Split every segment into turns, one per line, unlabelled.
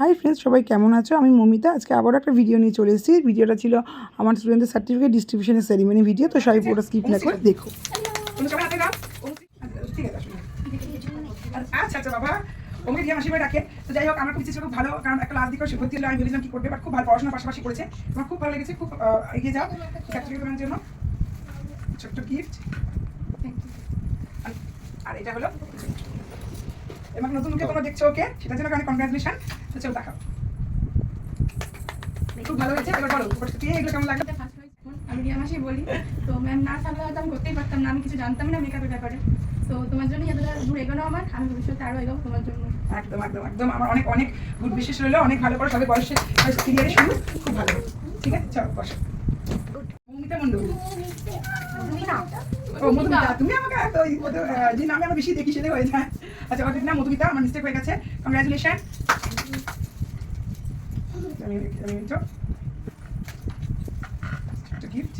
Hi friends সবাই কেমন আছো? আমি মমিতা। আজকে আবার একটা ভিডিও নিয়ে চলে এসেছি। ভিডিওটা ছিল আমার স্টুডেন্টদের সার্টিফিকেট ডিস্ট্রিবিউশনের সেরিমনি ভিডিও তো সবাই পুরো স্কিপ না করে দেখো।
আচ্ছা আচ্ছা বাবা। ওকে দিয়ে মাসিমা ডাকে তো যাই হোক, আমার খুব ইচ্ছে খুব ভালো, কারণ একটা লাস্ট দিকে ভর্তি হলে, আমি ভেবেছিলাম কি করবে বাট খুব ভালো পড়াশোনা পাশাপাশি করেছে। আমার খুব ভালো লেগেছে, খুব এগিয়ে যাও। সার্টিফিকেট দেওয়ার জন্য। ছোট্ট গিফট আর এটা হলো এবং নতুন মুখে তোমরা দেখছ ওকে সেটার জন্য অনেক কনগ্রাচুলেশন তো চলো দেখাও। খুব ভালো হয়েছে এবার বলো তুই এগুলো কেমন লাগল?
আমি রিয়া মাসি বলি তো ম্যাম না থাকলে হয়তো আমি করতেই পারতাম না আমি কিছু জানতাম না মেকআপের ব্যাপারে। তো তোমার জন্য এতটা দূর এগোনো আমার আমি ভবিষ্যতে আরও এগোবো তোমার জন্য।
একদম একদম একদম। আমার অনেক অনেক গুড বিশেষ রইল অনেক ভালো করে সবাই বয়সে ক্লিয়ারে শুরু খুব ভালো। ঠিক আছে চলো বসো। মৌমিতা মণ্ডল ও মধুমিতা তুমি আমাকে যে নামে আমরা বেশি দেখি সেটাই হয়ে যায়। আচ্ছা নাম মধুমিতা আমার মিস্টেক হয়ে গেছে। কংগ্রাচুলেশন গিফট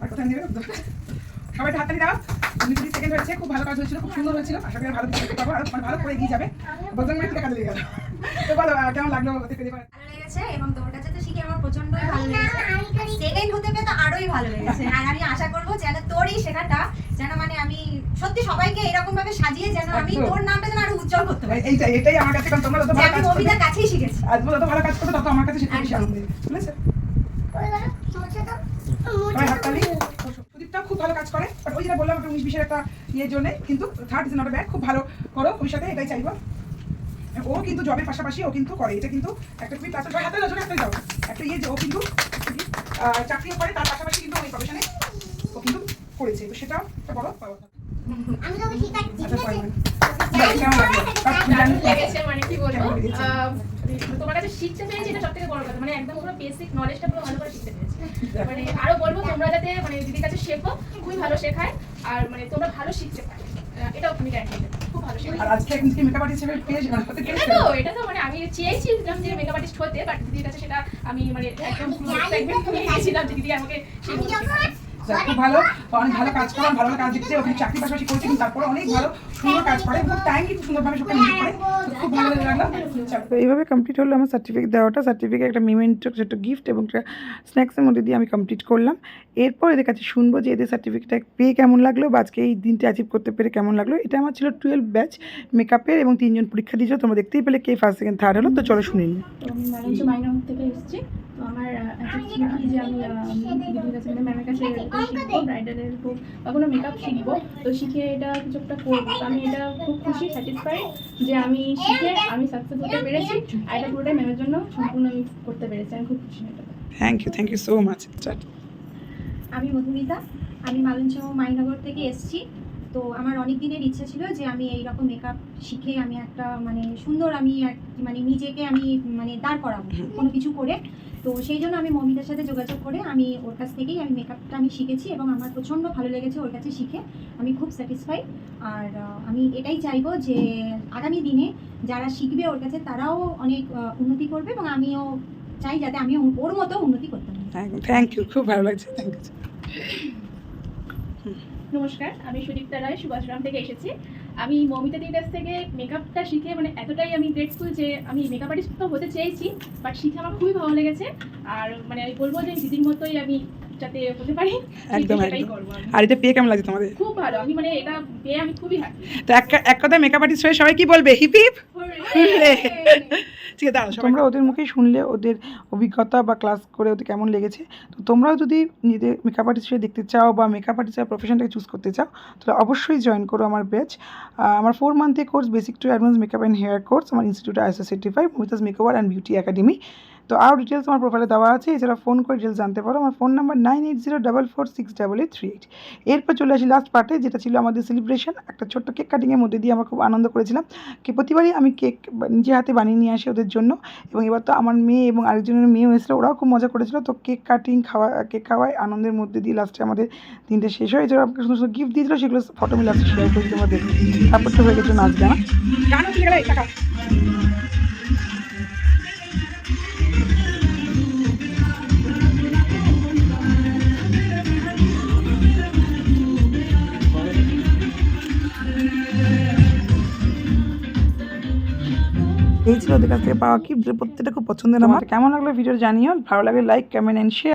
আর কোথায় নেবে? সবাই হাততালি দাও। তুমি সেকেন্ড হয়েছে খুব ভালো কাজ হয়েছিল খুব সুন্দর হয়েছিল। আশা করি ভালো কিছু করতে পারব আর ভালো করে এগিয়ে যাবে। বদল টাকা লেগে গেল তো বলো কেমন লাগল ওদের পেতে
ভালো লেগেছে এবং তোমার কাছে তো শিখে আমার প্রচন্ডই ভালো লেগেছে। সেকেন্ড হতে পেয়ে তো আরোই ভালো লেগেছে। আর আমি আশা করব যেন তোর এই শেখাটা যেন সত্যি সবাইকে এরকম ভাবে সাজিয়ে যেন আমি। তোর নামটা যেন আরও উজ্জ্বল করতে পারি।
এইটাই এটাই আমার কাছে কারণ তোমরা
যে
ভালো কাজ
মমিতার কাছেই শিখেছি।
আজ যত ভালো কাজ করবে তত আমার কাছে সেটা বেশি আনন্দ বুঝেছ খুব ভালো কাজ করে। বাট ওই যেটা বললাম একটা উনিশ বিশের একটা ইয়ের জন্য কিন্তু থার্ড ইজ নট ব্যাড খুব ভালো করো ভবিষ্যতে এটাই চাইব। ও কিন্তু জবের পাশাপাশি ও কিন্তু করে। এটা কিন্তু একটা খুবই প্লাস হাতে দাও হাতে দাও একটা ইয়ে যে ও কিন্তু আহ, চাকরিও করে তার পাশাপাশি কিন্তু ওই প্রফেশনে ও কিন্তু করেছে। তো সেটাও একটা বড় পাওয়া আচ্ছা পরে কেমন লাগল
লেগেছে মানে কি বলব
কেমন লেগেছে?
আহ, তোমার কাছে শিখতে পেরেছি এটা সব বড় কথা মানে একদম পুরো বেসিক নলেজটা পুরো ভালো করে শিখতে পেরেছি মানে আরও বলব তোমরা যাতে মানে দিদির কাছে শেখো খুবই ভালো শেখায় আর মানে তোমরা ভালো শিখতে পারো এটাও তুমি গ্যারান্টি খুব ভালো শেখায়
আর আজকে কিন্তু মেকআপ আর্টিস্ট হিসেবে পেয়েছি মানে
এটা তো এটা তো মানে আমি চেয়েছিলাম যে মেকআপ আর্টিস্ট হতে বাট দিদির কাছে সেটা আমি মানে একদম এক্সাইটমেন্ট নিয়ে গেছিলাম দিদি আমাকে সেই।
যাক, খুব ভালো। অনেক ভালো কাজ করে ভালো কাজ দিচ্ছে ওখানে চাকরি পাশাপাশি করেছে কিন্তু তারপরে অনেক ভালো সুন্দর কাজ করে খুব টাইম কিন্তু সুন্দরভাবে সবটা নিজে করে। খুব ভালো লাগল
তো এইভাবে কমপ্লিট হলো আমার সার্টিফিকেট দেওয়াটা। সার্টিফিকেট একটা মেমেন্টো ছোটো গিফট এবং একটা স্ন্যাক্সের মধ্যে দিয়ে আমি কমপ্লিট করলাম। এরপর এদের কাছে শুনব যে এদের সার্টিফিকেটটা পেয়ে কেমন লাগল বা আজকে এই দিনটা অ্যাচিভ করতে পেরে কেমন লাগল। এটা আমার ছিল টুয়েলভ ব্যাচ মেকআপের এবং তিনজন পরীক্ষা দিয়েছিল তোমরা দেখতেই পেলে কে ফার্স্ট সেকেন্ড থার্ড হলো। তো চলো শুনে নিই।
আমি থেকে এসেছি। তো আমার কি যে আমি আহ, দিদির কাছে মানে ম্যামের কাছে এটা শিখব ব্রাইডালের হোক বা কোনো মেকআপ শিখব। তো শিখে এটা কিছু একটা করব। তো আমি এটা খুব খুশি স্যাটিসফাইড যে আমি শিখে আমি সাকসেস হতে পেরেছি আর এটা পুরোটাই ম্যামের জন্য সম্পূর্ণ আমি করতে পেরেছি। আমি খুব খুশি এটা
thank you thank you so much
আমি মধুমিতা আমি মালঞ্চম মাইনগর থেকে এসেছি। তো আমার অনেক দিনের ইচ্ছা ছিল যে আমি এই রকম মেকআপ শিখে আমি একটা মানে সুন্দর আমি মানে নিজেকে আমি মানে দাঁড় করাবো কোনো কিছু করে। তো সেই জন্য আমি মমিতার সাথে যোগাযোগ করে আমি ওর কাছ থেকেই আমি মেকআপটা আমি শিখেছি এবং আমার প্রচণ্ড ভালো লেগেছে ওর কাছে শিখে। আমি খুব স্যাটিসফাই আর আমি এটাই চাইব যে আগামী দিনে যারা শিখবে ওর কাছে তারাও অনেক উন্নতি করবে এবং আমিও চাই যাতে আমি ওর মতো উন্নতি করতে পারি।
থ্যাংক ইউ খুব ভালো লাগছে থ্যাংক ইউ
নমস্কার আমি সুদীপ্তা রায় সুভাষগ্রাম থেকে এসেছি। আমি মমিতা দিদির কাছ থেকে মেকআপটা শিখে মানে এতটাই আমি গ্রেটফুল যে আমি মেকআপ আর্টিস্ট তো হতে চেয়েছি বাট শিখে আমার খুবই ভালো লেগেছে। আর মানে আমি বলব যে দিদির মতোই আমি যাতে হতে পারি
একদম। আর এটা পেয়ে কেমন লাগছে তোমাদের?
খুব ভালো। আমি মানে এটা পেয়ে আমি খুবই হ্যাপি
তো এক এক কথায় মেকআপ আর্টিস্ট হয়ে সবাই কি বলবে? Hip hip? ঠিক আছে দাঁড়াও তোমরা ওদের মুখেই শুনলে ওদের অভিজ্ঞতা বা ক্লাস করে ওদের কেমন লেগেছে। তো তোমরাও যদি নিজেদের মেকআপ আর্টিস্ট হিসেবে দেখতে চাও বা মেকআপ আর্টিস্টের প্রফেশনটাকে চুজ করতে চাও তাহলে অবশ্যই জয়েন করো আমার ব্যাচ আমার four মান্থের course basic to advance makeup and hair course আমার institute ISA certify with makeover and beauty academy তো আরও ডিটেলস আমার প্রোফাইলে দেওয়া আছে, এছাড়া ফোন করে ডিটেলস জানতে পারো। আমার phone number nine eight zero double four six double eight three eight এরপর চলে আসি লাস্ট পার্টে যেটা ছিল আমাদের সেলিব্রেশন একটা ছোট্ট কেক কাটিংয়ের মধ্যে দিয়ে আমরা খুব আনন্দ করেছিলাম। কি প্রতিবারই আমি কেক নিজে হাতে বানিয়ে নিয়ে আসি ওদের জন্য। এবং এবার তো আমার মেয়ে এবং আরেকজনের মেয়েও এসেছিল, ওরাও খুব মজা করেছিল। তো কেক কাটিং খাওয়া কেক খাওয়ায় আনন্দের মধ্যে দিয়ে লাস্টে আমাদের দিনটা শেষ হয়ে। এছাড়া আমাকে সুন্দর সুন্দর গিফট দিয়েছিলো, সেগুলো ফটো আমি লাস্টে শেয়ার করেছি তোমরা দেখো তারপর তো হয়ে গেছে নাচ গানা। এই ছিল ওদের কাছ থেকে পাওয়া কি? প্রত্যেকটা খুব পছন্দের। আমার কেমন লাগল ভিডিও জানিও। ভালো লাগে লাইক কমেন্ট অ্যান্ড শেয়ার